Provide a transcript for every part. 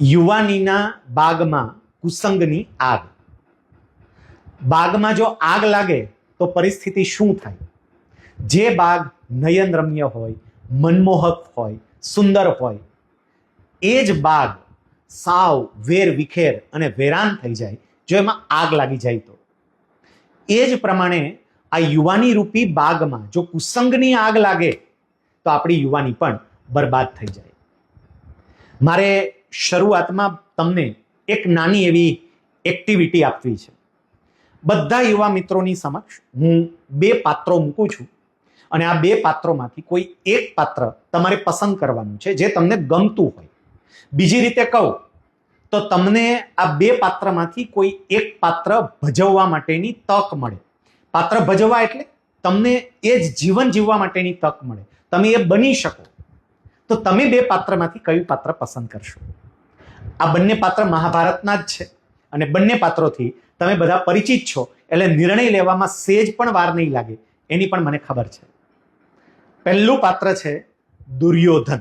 યુવાનીના બાગમાં કુસંગની આગ. બાગમાં જો આગ લાગે તો પરિસ્થિતિ શું થાય? જે બાગ નયનરમ્ય હોય, મનમોહક હોય, સુંદર હોય, એ જ બાગ સાવ વેર વિખેર અને વેરાન થઈ જાય, જો એમાં આગ લાગી જાય તો. એ જ પ્રમાણે આ યુવાની રૂપી બાગમાં જો કુસંગની આગ લાગે, તો આપણી યુવાની પણ બરબાદ થઈ જાય. મારે શરૂઆતમાં તમને એક નાની એવી એક્ટિવિટી આપવી છે. બધા યુવા મિત્રોની સમક્ષ હું બે પાત્રો મૂકું છું અને આ બે પાત્રોમાંથી કોઈ એક પાત્ર તમારે પસંદ કરવાનું છે, જે તમને ગમતું હોય. બીજી રીતે કહું તો તમને આ બે પાત્રમાંથી કોઈ એક પાત્ર ભજવવા માટેની તક મળે. પાત્ર ભજવવા એટલે તમને એ જ જીવન જીવવા માટેની તક મળે. તમે એ બની શકો. તો તમે બે પાત્રમાંથી કયું પાત્ર પસંદ કરશો? આ બંને પાત્ર મહાભારતના જ છે. અને બંને પાત્રોથી તમે બધા પરિચિત છો. એટલે નિર્ણય લેવામાં સેજ પણ વાર નહીં લાગે. એની પણ મને ખબર છે. પહેલું પાત્ર છે દુર્યોધન.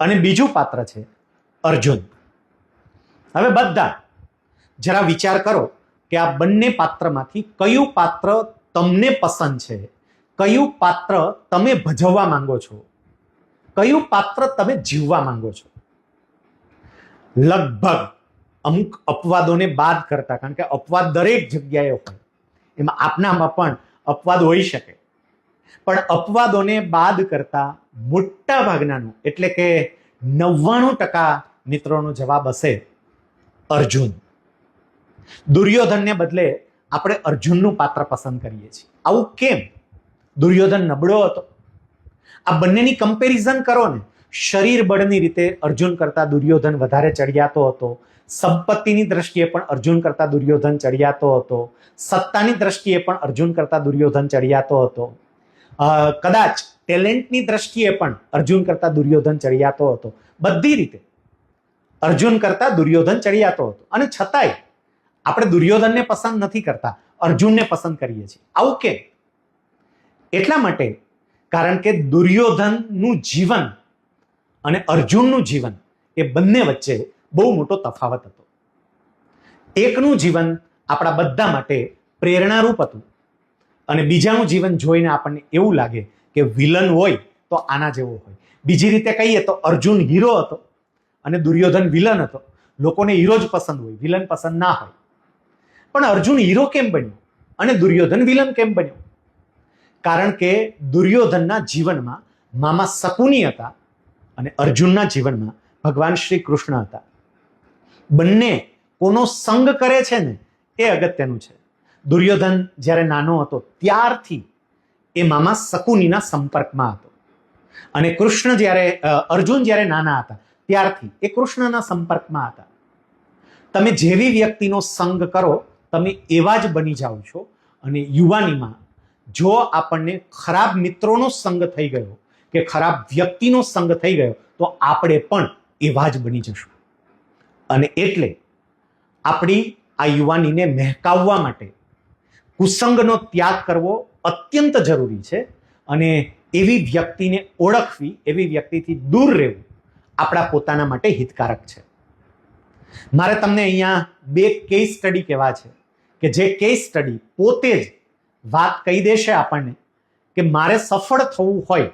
અને બીજું પાત્ર છે અર્જુન. હવે બધા જરા વિચાર કરો કે આ બંને પાત્રમાંથી કયું પાત્ર તમને પસંદ છે? કયું પાત્ર તમે ભજવવા માંગો છો? કયું પાત્ર તમે જીવવા માંગો છો? લગભગ અમુક અપવાદોને બાદ કરતા, કારણ કે અપવાદ દરેક જગ્યાએ હોય. એમાં આપનામાં પણ અપવાદ હોઈ શકે. પણ અપવાદોને બાદ કરતા મોટા ભાગનાનો, એટલે કે નવ્વાણું ટકા મિત્રોનો જવાબ હશે અર્જુન. દુર્યોધનને બદલે આપણે અર્જુનનું પાત્ર પસંદ કરીએ છીએ. આવું કેમ? દુર્યોધન નબળો હતો. આ બંનેની કમ્પેરિઝન કરો ને. શરીર બળની રીતે અર્જુન કરતા દુર્યોધન વધારે ચડિયાતો હતો. સંપત્તિની દ્રષ્ટિએ પણ અર્જુન કરતા દુર્યોધન ચડિયાતો હતો. સત્તાની દ્રષ્ટિએ પણ અર્જુન કરતા દુર્યોધન ચડિયાતો હતો. કદાચ ટેલેન્ટની દ્રષ્ટિએ પણ અર્જુન કરતા દુર્યોધન ચડિયાતો હતો. બધી રીતે અર્જુન કરતા દુર્યોધન ચડિયાતો હતો. અને છતાંય આપણે દુર્યોધનને પસંદ નથી કરતા. અર્જુનને પસંદ કરીએ છીએ. આવું કે એટલા માટે કારણ કે દુર્યોધનનું જીવન અને અર્જુનનું જીવન એ બંને વચ્ચે બહુ મોટો તફાવત હતો. એકનું જીવન આપણા બધા માટે પ્રેરણારૂપ હતું અને બીજાનું જીવન જોઈને આપણને એવું લાગે કે વિલન હોય તો આના જેવો હોય. બીજી રીતે કહીએ તો અર્જુન હીરો હતો અને દુર્યોધન વિલન હતો. લોકોને હીરો જ પસંદ હોય, વિલન પસંદ ના હોય. પણ અર્જુન હીરો કેમ બન્યો અને દુર્યોધન વિલન કેમ બન્યો? કારણ કે દુર્યોધનના જીવનમાં મામા શકુની હતા અને અર્જુનના જીવનમાં ભગવાન શ્રી કૃષ્ણ હતા. બંને કોનો સંગ કરે છે ને, એ અગત્યનું છે. દુર્યોધન જ્યારે નાનો હતો, ત્યારથી એ મામા શકુનીના સંપર્કમાં હતો. અને કૃષ્ણ જ્યારે અર્જુન જ્યારે નાના હતા, ત્યારથી એ કૃષ્ણના સંપર્કમાં હતા. તમે જેવી વ્યક્તિનો સંગ કરો, તમે એવા જ બની જાઓ છો. અને યુવાનીમાં જો આપણને ખરાબ મિત્રોનો સંગ થઈ ગયો કે ખરાબ વ્યક્તિનો સંગ થઈ ગયો, તો આપણે પણ એવા જ બની જશું. અને એટલે આપણી આ યુવાનીને મહેકાવવા માટે કુસંગનો ત્યાગ કરવો અત્યંત જરૂરી છે અને એવી વ્યક્તિને ઓળખવી, એવી વ્યક્તિથી દૂર રહેવું આપણા પોતાના માટે હિતકારક છે. મારે તમને અહીંયા બે કેસ સ્ટડી કહેવા છે કે જે કેસ સ્ટડી પોતે જ વાત કહી દેશે આપણને કે મારે સફળ થવું હોય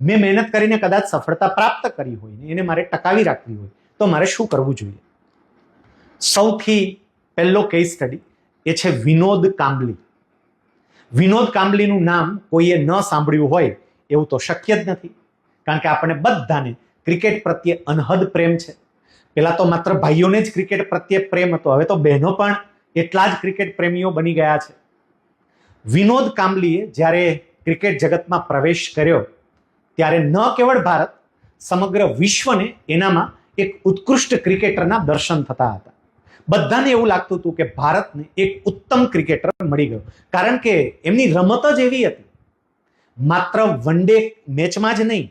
મેં મહેનત કરીને કદાચ સફળતા પ્રાપ્ત કરી હોય ને, એને મારે ટકાવી રાખવી હોય, તો મારે શું કરવું જોઈએ? સૌથી પહેલો કેસ સ્ટડી એ છે વિનોદ કાંબલી. વિનોદ કાંબલીનું નામ કોઈએ ન સાંભળ્યું હોય એવું તો શક્ય જ નથી, કારણ કે આપણે બધાને ક્રિકેટ પ્રત્યે અનહદ પ્રેમ છે. પહેલાં તો માત્ર ભાઈઓને જ ક્રિકેટ પ્રત્યે પ્રેમ હતો, હવે તો બહેનો પણ એટલા જ ક્રિકેટ પ્રેમીઓ બની ગયા છે. વિનોદ કાંબલીએ જ્યારે ક્રિકેટ જગતમાં પ્રવેશ કર્યો ત્યારે ન કેવળ ભારત, સમગ્ર વિશ્વને એનામાં એક ઉત્કૃષ્ટ ક્રિકેટરના દર્શન થતા હતા. બધાને એવું લાગતું હતું કે ભારતને એક ઉત્તમ ક્રિકેટર મળી ગયો. કારણ કે એમની રમત જ એવી હતી. માત્ર વન ડે મેચમાં જ નહીં,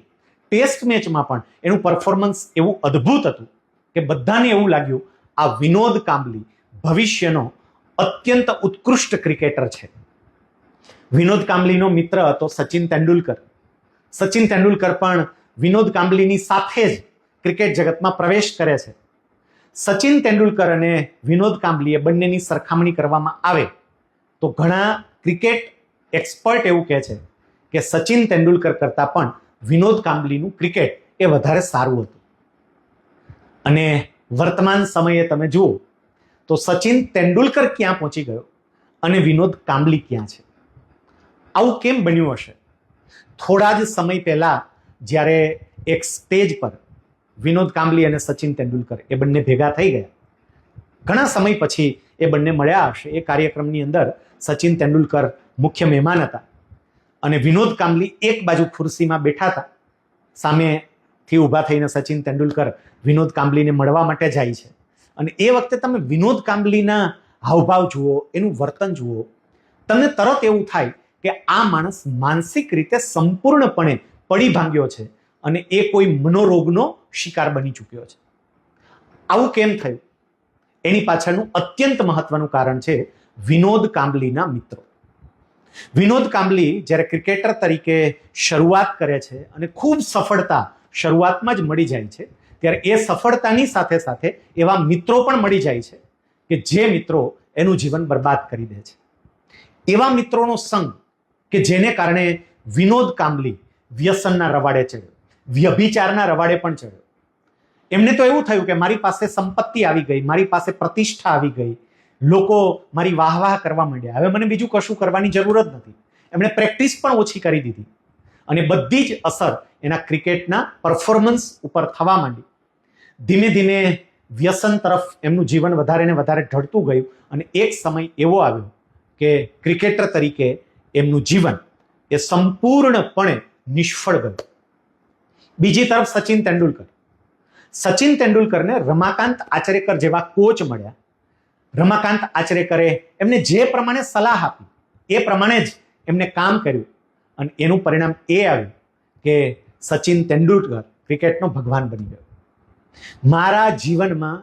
ટેસ્ટ મેચમાં પણ એનું પરફોર્મન્સ એવું અદ્ભુત હતું કે બધાને એવું લાગ્યું, આ વિનોદ કાંબલી ભવિષ્યનો અત્યંત ઉત્કૃષ્ટ ક્રિકેટર છે. વિનોદ કાંબલીનો મિત્ર હતો સચિન તેંડુલકર. સચિન તેંડુલકર પણ વિનોદ કાંબલીની સાથે જ ક્રિકેટ જગતમાં પ્રવેશ કરે છે. સચિન તેંડુલકર અને વિનોદ કાંબલીએ બંનેની સરખામણી કરવામાં આવે તો ઘણા ક્રિકેટ એક્સપર્ટ એવું કહે છે કે સચિન તેંડુલકર કરતાં પણ વિનોદ કાંબલીનું ક્રિકેટ એ વધારે સારું હતું. અને વર્તમાન સમયે તમે જુઓ તો સચિન તેંડુલકર ક્યાં પહોંચી ગયો અને વિનોદ કાંબલી ક્યાં છે? આવું કેમ બન્યું હશે? થોડા જ સમય પહેલા જ્યારે એક સ્ટેજ પર વિનોદ કાંબલી અને સચિન તેંડુલકર એ બંને ભેગા થઈ ગયા. ઘણા સમય પછી એ બંને મળ્યા હશે. એ કાર્યક્રમની અંદર સચિન તેંડુલકર મુખ્ય મહેમાન હતા અને વિનોદ કાંબલી એક બાજુ ખુરશીમાં બેઠા હતા. સામેથી ઊભા થઈને સચિન તેંડુલકર વિનોદ કાંબલીને મળવા માટે જાય છે. અને એ વખતે તમે વિનોદ કાંબલીના હાવભાવ જુઓ, એનું વર્તન જુઓ, તમને તરત એવું થાય કે આ માણસ માનસિક રીતે સંપૂર્ણપણે પડી ભાંગ્યો છે અને એ કોઈ મનોરોગનો શિકાર બની ચૂક્યો છે. આવું કેમ થયું? એની પાછળનું અત્યંત મહત્વનું કારણ છે વિનોદ કાંબલીના મિત્રો. વિનોદ કાંબલી જ્યારે ક્રિકેટર તરીકે શરૂઆત કરે છે અને ખૂબ સફળતા શરૂઆતમાં જ મળી જાય છે, ત્યારે એ સફળતાની સાથે સાથે એવા મિત્રો પણ મળી જાય છે કે જે મિત્રો એનું જીવન બરબાદ કરી દે છે. એવા મિત્રોનો સંગ કે જેને કારણે વિનોદ કાંબલી વ્યસનના રવાડે ચડ્યો. વ્યભિચારના રવાડે પણ ચડ્યો. એમને તો એવું થયું કે મારી પાસે સંપત્તિ આવી ગઈ, મારી પાસે પ્રતિષ્ઠા આવી ગઈ. લોકો મારી વાહ વાહ કરવા માંડ્યા. હવે મને બીજું કશું કરવાની જરૂર જ નથી. એમણે પ્રેક્ટિસ પણ ઓછી કરી દીધી. અને બધી જ અસર એના ક્રિકેટના પરફોર્મન્સ ઉપર થવા માંડી. ધીમે ધીમે વ્યસન તરફ એમનું જીવન વધારે ને વધારે ઢળતું ગયું. અને એક સમય એવો આવ્યો કે ક્રિકેટર તરીકે એમનું જીવન એ સંપૂર્ણપણે નિષ્ફળ બન્યું બીજી તરફ સચિન તેંડુલકર. સચિન તેંડુલકરને રમાકાંત આચરેકર જેવા કોચ મળ્યા. રમાકાંત આચરેકરે એમને જે પ્રમાણે સલાહ આપી, એ પ્રમાણે જ એમને કામ કર્યું. અને એનું પરિણામ એ આવ્યું કે સચિન તેંડુલકર ક્રિકેટનો ભગવાન બની ગયો. મારા જીવનમાં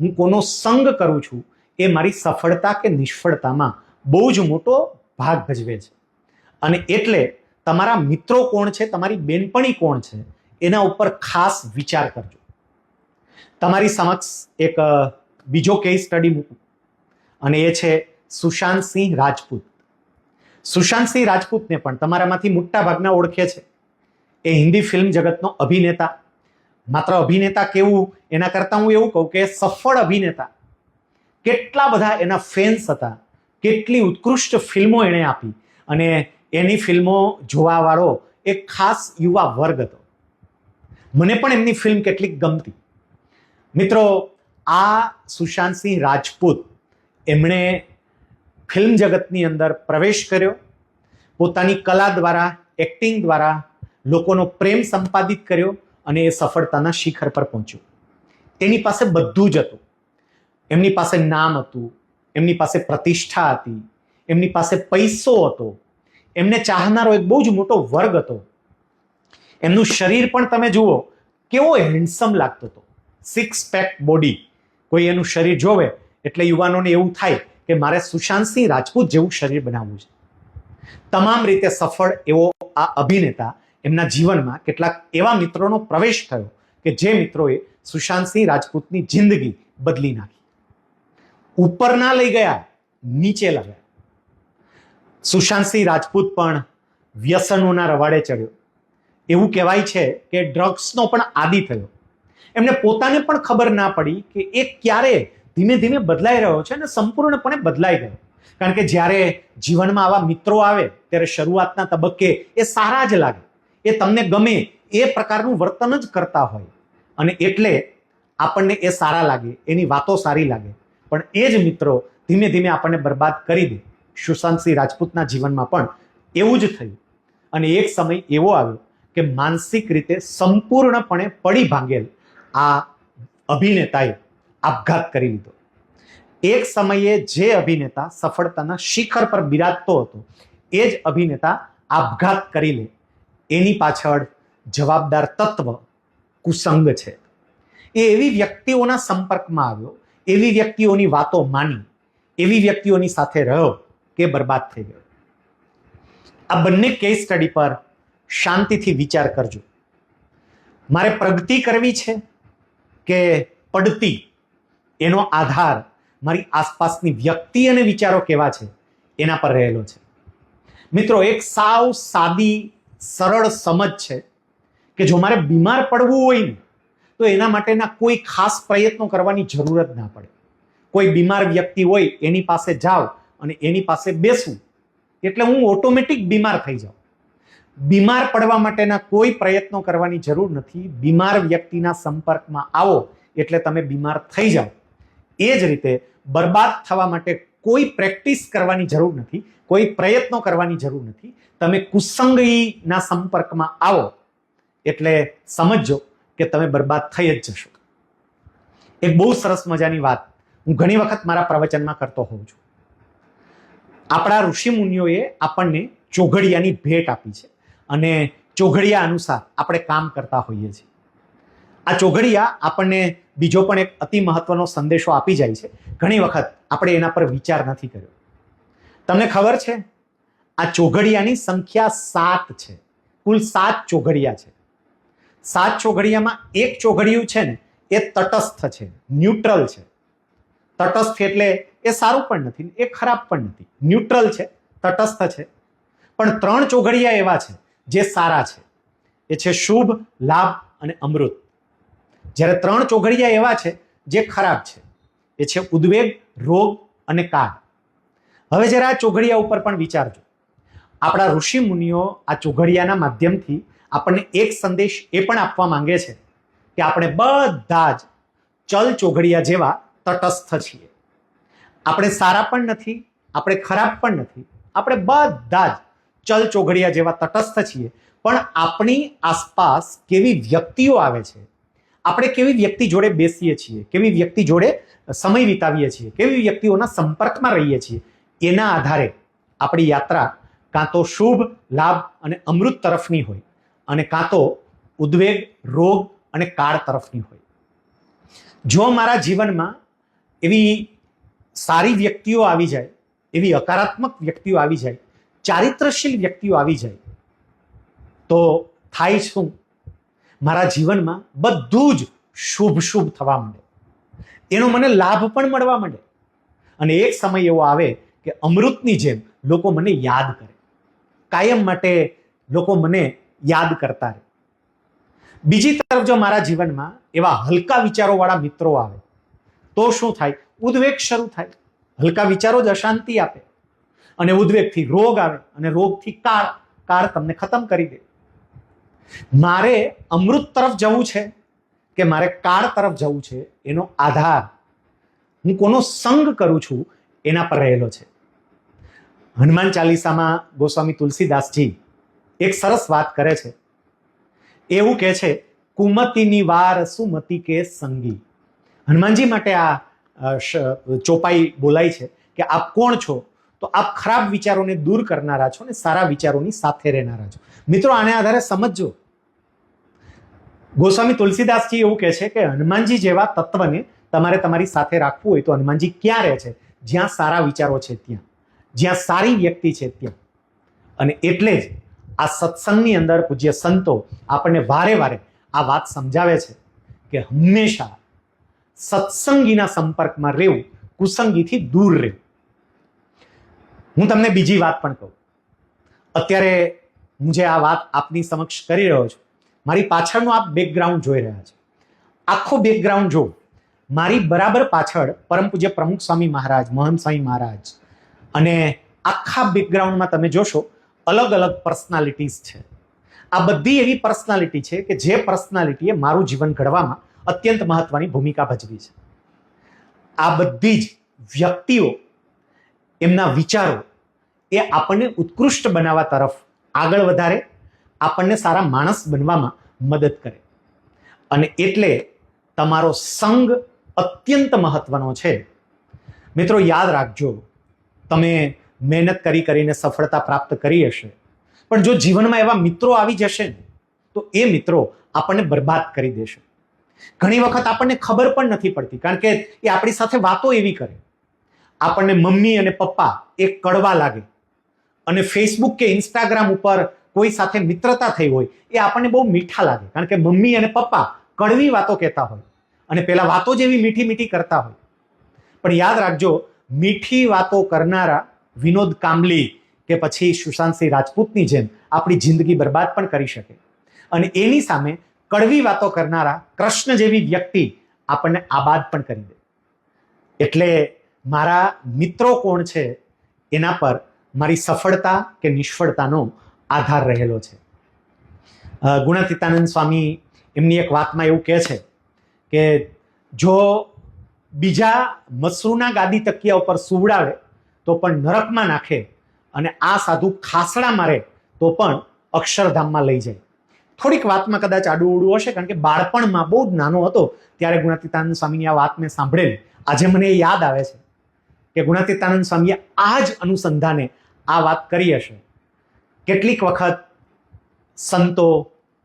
હું કોનો સંગ કરું છું એ મારી સફળતા કે નિષ્ફળતામાં બહુ જ મોટો ભાગ ભજવે છે. અને એટલે તમારા મિત્રો કોણ છે, તમારી બેનપણી કોણ છે, એના ઉપર ખાસ વિચાર કરજો. તમારી સમક્ષ એક બીજો કેસ સ્ટડી મૂકું. અને એ છે સુશાંતસિંહ રાજપૂત. સુશાંતસિંહ રાજપૂતને પણ તમારામાંથી મોટા ભાગના ઓળખે છે. એ હિન્દી ફિલ્મ જગતનો અભિનેતા. માત્ર અભિનેતા કેવું, એના કરતાં હું એવું કહું કે સફળ અભિનેતા. કેટલા બધા એના ફેન્સ હતા. કેટલી ઉત્કૃષ્ટ ફિલ્મો એણે આપી. અને એની ફિલ્મો જોવાવાળો એક ખાસ યુવા વર્ગ હતો. મને પણ એમની ફિલ્મ કેટલીક ગમતી. મિત્રો, આ સુશાંતસિંહ રાજપૂત એમણે ફિલ્મ જગતની અંદર પ્રવેશ કર્યો. પોતાની કલા દ્વારા, એક્ટિંગ દ્વારા લોકોનો પ્રેમ સંપાદિત કર્યો અને એ સફળતાના શિખર પર પહોંચ્યો. એની પાસે બધું જ હતું. એમની પાસે નામ હતું એમની પાસે પ્રતિષ્ઠા હતી, એમની પાસે પૈસો હતો, એમને ચાહનારો એક બહુ જ મોટો વર્ગ હતો. એમનું શરીર પણ તમે જુઓ, કેવો હેન્ડસમ લાગતો હતો. સિક્સ પેક બોડી કોઈ એનું શરીર જોવે, એટલે યુવાનોને એવું થાય કે મારે સુશાંત સિંહ રાજપૂત જેવું શરીર બનાવવું છે. તમામ રીતે સફળ એવો આ અભિનેતા એમના જીવનમાં કેટલાક એવા મિત્રોનો પ્રવેશ થયો કે જે મિત્રોએ સુશાંત સિંહ રાજપૂતની જિંદગી બદલી નાખી. ઉપર ના લઈ ગયા, નીચે લાવ્યા. સુશાંતસિંહ રાજપૂત પણ વ્યસનોના રવાડે ચડ્યો. એવું કહેવાય છે કે ડ્રગ્સનો પણ આદિ થયો. એમને પોતાને પણ ખબર ના પડી કે એ ક્યારે ધીમે ધીમે બદલાઈ રહ્યો છે અને સંપૂર્ણપણે બદલાઈ ગયો. કારણ કે જ્યારે જીવનમાં આવા મિત્રો આવે, ત્યારે શરૂઆતના તબક્કે એ સારા જ લાગે. એ તમને ગમે એ પ્રકારનું વર્તન જ કરતા હોય. અને એટલે આપણને એ સારા લાગે, એની વાતો સારી લાગે. પણ એ જ મિત્રો ધીમે ધીમે આપણને બરબાદ કરી દે. સુશાંતસિંહ રાજપૂતના જીવનમાં પણ એવું જ થયું. અને એક સમય એવો આવ્યો કે માનસિક રીતે સંપૂર્ણપણે પડી ભાંગેલ આ અભિનેતાએ આપઘાત કરી લીધો. એક સમયે જે અભિનેતા સફળતાના શિખર પર બિરાજતો હતો, એ જ અભિનેતા આપઘાત કરી લે. એની પાછળ જવાબદાર તત્વ કુસંગ છે. એ એવી વ્યક્તિઓના સંપર્કમાં આવ્યો એવી વ્યક્તિઓની વાતો માની, એવી વ્યક્તિઓની સાથે રહ્યો કે બરબાદ થઈ ગયો. આ બંને કેસ સ્ટડી પર શાંતિથી વિચાર કરજો. મારે પ્રગતિ કરવી છે કે પડતી? એનો આધાર મારી આસપાસની વ્યક્તિ અને વિચારો કેવા છે? એના પર રહેલો છે. મિત્રો, એક સાવ સાદી, સરળ સમજ છે કે જો મારે બીમાર પડવું હોય ને તો એના માટેના કોઈ ખાસ પ્રયત્નો કરવાની જરૂર જ ના પડે. કોઈ બીમાર વ્યક્તિ હોય, એની પાસે જાઓ અને એની પાસે બેસવું એટલે હું ઓટોમેટિક બીમાર થઈ જાઉં. બીમાર પડવા માટેના કોઈ પ્રયત્નો કરવાની જરૂર નથી. બીમાર વ્યક્તિના સંપર્કમાં આવો, એટલે તમે બીમાર થઈ જાઓ. એ જ રીતે બરબાદ થવા માટે કોઈ પ્રેક્ટિસ કરવાની જરૂર નથી, કોઈ પ્રયત્નો કરવાની જરૂર નથી. તમે કુસંગીના સંપર્કમાં આવો, એટલે સમજજો. કે તમે બરબાદ થઈ જ જશો. એક બહુ સરસ મજાની વાત હું ઘણી વખત મારા પ્રવચનમાં કરતો હોઉં છું. આપણા ઋષિ મુનિઓએ આપણને ચોઘડિયાની ભેટ આપી છે અને ચોઘડિયા અનુસાર આપણે કામ કરતા હોઈએ છીએ. આ ચોઘડિયા આપણને બીજો પણ એક અતિ મહત્વનો સંદેશો આપી જાય છે. ઘણી વખત આપણે એના પર વિચાર નથી કર્યો. તમને ખબર છે? આ ચોઘડિયાની સંખ્યા સાત છે. કુલ સાત ચોઘડિયા છે. સાત ચોઘડિયામાં એક ચોઘડિયું છે ને, એ તટસ્થ છે, ન્યુટ્રલ છે. તટસ્થ એટલે એ સારું પણ નથી એ ખરાબ પણ નથી. ન્યુટ્રલ છે, તટસ્થ છે. પણ ત્રણ ચોઘડિયા એવા છે જે સારા છે. એ છે શુભ, લાભ અને અમૃત. જ્યારે ત્રણ ચોઘડિયા એવા છે જે ખરાબ છે. એ છે ઉદ્વેગ, રોગ અને કાળ. હવે જરા આ ચોઘડિયા ઉપર પણ વિચારજો. આપણા ઋષિ મુનિઓ આ ચોઘડિયાના માધ્યમથી આપણને એક સંદેશ એ પણ આપવા માંગે છે કે આપણે બધા જ ચલ ચોઘડિયા જેવા તટસ્થ છીએ. આપણે સારા પણ નથી, આપણે ખરાબ પણ નથી, આપણે બધા જ ચલ ચોઘડિયા જેવા તટસ્થ છીએ. પણ આપણી આસપાસ કેવી વ્યક્તિઓ આવે છે, આપણે કેવી વ્યક્તિ જોડે બેસીએ છીએ, કેવી વ્યક્તિ જોડે સમય વિતાવીએ છીએ, કેવી વ્યક્તિઓના સંપર્કમાં રહીએ છીએ, એના આધારે આપણી યાત્રા કાં તો શુભ, લાભ અને અમૃત તરફની હોય. અને કાં તો ઉદ્વેગ, રોગ અને કાળ તરફની હોય. જો મારા જીવનમાં એવી સારી વ્યક્તિઓ આવી જાય, એવી હકારાત્મક વ્યક્તિઓ આવી જાય, ચારિત્રશીલ વ્યક્તિઓ આવી જાય, તો થાય શું? મારા જીવનમાં બધું જ શુભ શુભ થવા માંડે. એનો મને લાભ પણ મળવા માંડે. અને એક સમય એવો આવે કે અમૃતની જેમ લોકો મને યાદ કરે. કાયમ માટે લોકો મને યાદ કરતા રહે. બીજી તરફ જો મારા જીવનમાં એવા હલકા વિચારોવાળા મિત્રો આવે, તો શું થાય? ઉદ્વેગ શરૂ થાય. હલકા વિચારો જ અશાંતિ આપે. અને ઉદ્વેગથી રોગ આવે અને રોગથી કાળ કાળ તમને ખતમ કરી દે. મારે અમૃત તરફ જવું છે કે મારે કાળ તરફ જવું છે, એનો આધાર હું કોનો સંગ કરું છું, એના પર રહેલો છે. હનુમાન ચાલીસામાં ગોસ્વામી તુલસીદાસજી એક સરસ વાત કરે છે. એવું કહે છે, કુમતીની વાર સુમતી કે સંગી. હનુમાનજી માટે આ ચોપાઈ બોલાય છે કે આપ કોણ છો? તો આપ ખરાબ વિચારોને દૂર કરનારા છો ને સારા વિચારોની સાથે રહેનારા છો. મિત્રો, આને આધારે સમજજો. ગોસ્વામી તુલસીદાસજી એવું કહે છે કે, હનુમાનજી જેવા તત્વને તમારે તમારી સાથે રાખવું હોય તો હનુમાનજી ક્યાં રહે છે? જ્યાં સારા વિચારો છે ત્યાં. જ્યાં સારી વ્યક્તિ છે ત્યાં. અને એટલે જ આ સત્સંગની અંદર પૂજ્ય સંતો આપણને વારે વારે આ વાત સમજાવે છે કે હંમેશા સત્સંગીના સંપર્કમાં રહેવું, કુસંગીથી દૂર રહેવું. હું તમને બીજી વાત પણ કહું. અત્યારે હું જે આ વાત આપની સમક્ષ કરી રહ્યો છું, મારી પાછળનું આપ બેકગ્રાઉન્ડ જોઈ રહ્યા છો. આખો બેકગ્રાઉન્ડ જો મારી બરાબર પાછળ પરમ પૂજ્ય પ્રમુખ સ્વામી મહારાજ, મહંત સ્વામી મહારાજ અને આખા બેકગ્રાઉન્ડમાં તમે જોશો અલગ અલગ પર્સનાલિટીઝ છે. આ બધી એવી પર્સનાલિટી છે કે જે પર્સનાલિટીએ મારું જીવન ઘડવામાં અત્યંત મહત્વની ભૂમિકા ભજવી છે. આ બધી જ વ્યક્તિઓ, એમના વિચારો એ આપણને ઉત્કૃષ્ટ બનાવવા તરફ આગળ વધારે, આપણને સારા માણસ બનવામાં મદદ કરે. અને એટલે તમારો સંગ અત્યંત મહત્વનો છે. મિત્રો, યાદ રાખજો, તમે મહેનત કરી કરીને સફળતા પ્રાપ્ત કરી હશે. પણ જો જીવનમાં એવા મિત્રો આવી જશે ને, તો એ મિત્રો આપણને બરબાદ કરી દેશે. ઘણી વખત આપણને ખબર પણ નથી પડતી, કારણ કે એ આપણી સાથે વાતો એવી કરે. આપણને મમ્મી અને પપ્પા એ કડવા લાગે. અને ફેસબુક કે ઇન્સ્ટાગ્રામ ઉપર કોઈ સાથે મિત્રતા થઈ હોય, એ આપણને બહુ મીઠા લાગે. કારણ કે મમ્મી અને પપ્પા કડવી વાતો કહેતા હોય અને પેલા વાતો જેવી મીઠી મીઠી કરતા હોય. પણ યાદ રાખજો, મીઠી વાતો કરનારા વિનોદ કામલી કે પછી સુશાંતસિંહ રાજપૂતની જેમ આપણી જિંદગી બરબાદ પણ કરી શકે. અને એની સામે કડવી વાતો કરનારા કૃષ્ણ જેવી વ્યક્તિ આપણને આબાદ પણ કરી દે. એટલે મારા મિત્રો કોણ છે એના પર મારી સફળતા કે નિષ્ફળતાનો આધાર રહેલો છે. ગુણાતીતાનંદ સ્વામી એમની એક વાતમાં એવું કહે છે કે જો બીજા મસરૂના ગાદી તકિયા ઉપર સુવડાવે તો પણ નરકમાં નાખે અને આ સાધુ ખાસડા મારે, તો પણ અક્ષરધામમાં લઈ જાય. થોડીક વાતમાં કદાચ આડું ઉડું હશે, કારણ કે બાળપણમાં બહુ જ નાનો હતો, ત્યારે ગુણાતીતાનંદ સ્વામીની આ વાત મેં સાંભળેલી આજે મને યાદ આવે છે કે ગુણાતીતાનંદ સ્વામીએ આ જ અનુસંધાને આ વાત કરી હશે. કેટલીક વખત સંતો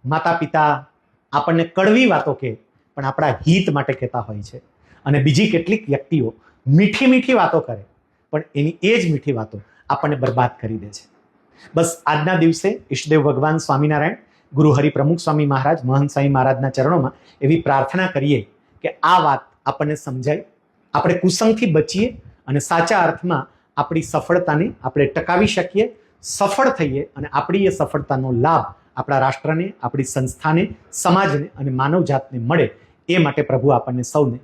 માતા પિતા આપણને કડવી વાતો કહે, પણ આપણા હિત માટે કહેતા હોય છે. અને બીજી કેટલીક વ્યક્તિઓ મીઠી મીઠી વાતો કરે. પણ એની એ જ મીઠી વાતો આપણને બરબાદ કરી દે છે. બસ આજના દિવસે ઈષ્ટદેવ ભગવાન સ્વામિનારાયણ, ગુરુ હરિ પ્રમુખ સ્વામી મહારાજ, મહંત સ્વામી મહારાજના ચરણોમાં એવી પ્રાર્થના કરીએ કે આ વાત આપણને સમજાય, આપણે કુસંગથી બચીએ અને સાચા અર્થમાં આપણી સફળતાને આપણે ટકાવી શકીએ, સફળ થઈએ અને આપણી એ સફળતાનો લાભ આપણા રાષ્ટ્રને, આપણી સંસ્થાને, સમાજને અને માનવજાતને મળે એ માટે પ્રભુ આપણને સૌને